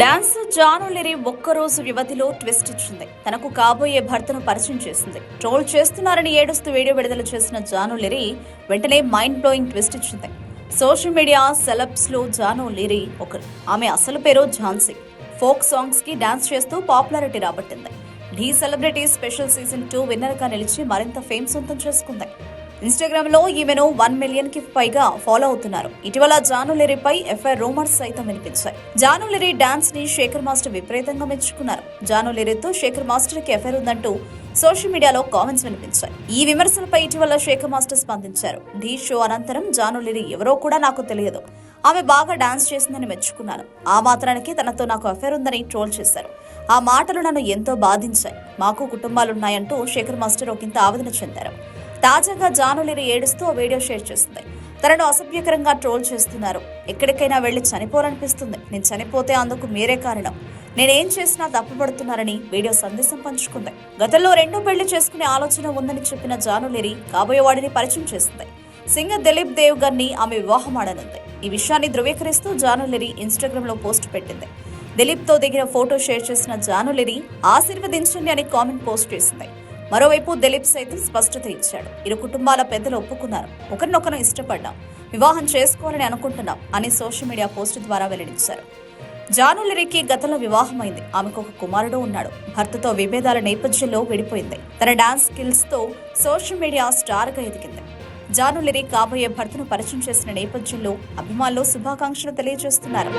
Dance జానులిరి ఒక్కరోజు వ్యవధిలో twist ఇచ్చింది. తనకు కాబోయే భర్తను పరిచయం చేసింది. ట్రోల్ చేస్తున్నారని ఏడుస్తూ వీడియో విడుదల చేసిన జానులిరి వెంటనే మైండ్ బ్లోయింగ్ ట్విస్ట్ ఇచ్చింది. సోషల్ మీడియా సెలబ్స్లో జాను లిరి ఒకరు. ఆమె అసలు పేరు ఝాన్సీ. ఫోక్ సాంగ్స్కి డాన్స్ చేస్తూ popularity రాబట్టింది. Dhee celebrity special season two విన్నర్గా నిలిచి మరింత ఫేమ్ సొంతం చేసుకుంది. ఇన్స్టాగ్రామ్లో ఈమెను వన్ మిలియన్కి పైగా ఫాలో అవుతున్నారు. ఇటీవల జానులిరిపై ఎఫ్ఐఆర్ రూమర్స్ సైతం వినిపించాయి. జానులిరి డాన్స్ని శేఖర్ మాస్టర్ విపరీతంగా మెచ్చుకున్నారు. జానులిరితో శేఖర్ మాస్టర్కి ఎఫ్ఐఆర్ ఉందంటూ సోషల్ మీడియాలో కామెంట్స్ వినిపించాయి. ఈ విమర్శలపై ఇటీవల శేఖర్ మాస్టర్ స్పందించారు. ఢీ షో అనంతరం జానులిరి ఎవరో కూడా నాకు తెలియదు. ఆమె బాగా డాన్స్ చేసిందని మెచ్చుకున్నాను. ఆ మాత్రానికి తనతో నాకు అఫేర్ ఉందని ట్రోల్ చేశారు. ఆ మాటలు నన్ను ఎంతో బాధించాయి. మాకు కుటుంబాలున్నాయంటూ శేఖర్ మాస్టర్ ఒకంత ఆవేదన చెందారు. తాజాగా జానులిరి ఏడుస్తూ ఆ వీడియో షేర్ చేస్తుంది. తనను అసభ్యకరంగా ట్రోల్ చేస్తున్నారు. ఎక్కడికైనా వెళ్ళి చనిపోవాలనిపిస్తుంది. నేను చనిపోతే అందుకు మీరే కారణం. నేనేం చేసినా తప్పుపడుతున్నారని వీడియో సందేశం పంచుకుంది. గతంలో రెండో పెళ్ళి చేసుకునే ఆలోచన ఉందని చెప్పిన జానులిరి కాబోయేవాడిని పరిచయం చేసింది సింగర్ దిలీప్ దేవ్ గారిని ఆమె వివాహం ఆడనుంది. ఈ విషయాన్ని ధృవీకరిస్తూ జానులిరి ఇన్స్టాగ్రామ్లో పోస్ట్ పెట్టింది. దిలీప్తో దిగిన ఫోటో షేర్ చేసిన జానులిరి ఆశీర్వదించండి అని కామెంట్ పోస్ట్ చేసింది. మరోవైపు దిలీప్ సైతం స్పష్టత ఇచ్చాడు. ఇరు కుటుంబాల పెద్దలు ఒప్పుకున్నారు. ఒకరినొకరు ఇష్టపడ్డాం. వివాహం చేసుకోవాలని అనుకుంటున్నాం అని సోషల్ మీడియా పోస్ట్ ద్వారా వెల్లడించారు. జానులిరికి గతంలో వివాహమైంది. ఆమెకు ఒక కుమారుడు ఉన్నాడు. భర్తతో విభేదాల నేపథ్యంలో విడిపోయింది. తన డాన్స్ స్కిల్స్తో సోషల్ మీడియా స్టార్గా ఎదిగింది జానులిరి కాబోయే భర్తను పరిచయం చేసిన నేపథ్యంలో అభిమానులు శుభాకాంక్షలు తెలియజేస్తున్నారు.